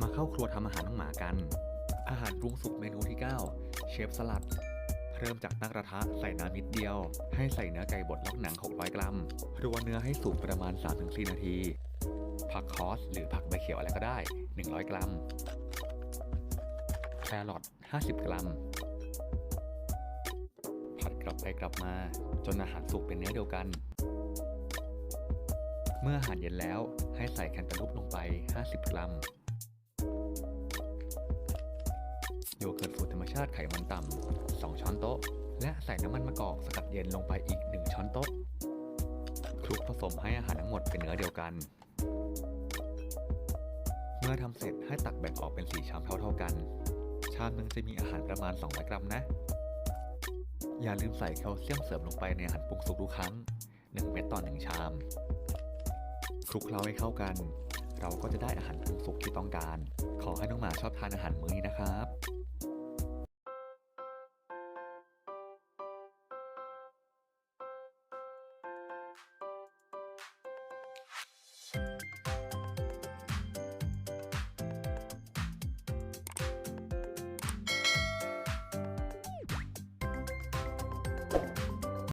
มาเข้าครัวทำอาหารน้องหมากัน อาหารปรุงสุกเมนูที่ 9 เชฟสลัด เริ่มจากตั้งกระทะใส่น้ำนิดเดียว ให้ใส่เนื้อไก่บดลอกหนัง 600 กรัมรัวเนื้อให้สุกประมาณ 3-4 นาที ผักคอส หรือผักใบเขียวอะไรก็ได้ 100 กรัม แครอท 50 กรัม ผัดกลับไปกลับมา จนอาหารสุกเป็นเนื้อเดียวกัน เมื่ออาหารเย็นแล้วให้ใส่แคนตาลูปลงไป 50 กรัม โยเกิร์ตสูตรธรรมชาติไขมันต่ำ 2 ช้อนโต๊ะ และใส่น้ำมันมะกอกสกัดเย็นลงไปอีก 1 ช้อนโต๊ะคลุกผสมให้อาหารทั้งหมดเป็นเนื้อเดียวกัน เมื่อทำเสร็จให้ตักแบ่งออกเป็น 4 ชามเท่าๆกัน ชามหนึงจะมีอาหารประมาณ 200 กรัมนะ อย่าลืมใส่แคลเซียมเสริมลงไปในอาหารปรุงสุกทุกครั้ง 1 เม็ดต่อ1ชาม คลุกเคล้าให้เข้ากันเราก็จะได้อาหารปรุงสุกที่ต้องการ ขอให้น้องหมาชอบทานอาหารมื้อนี้นะครับ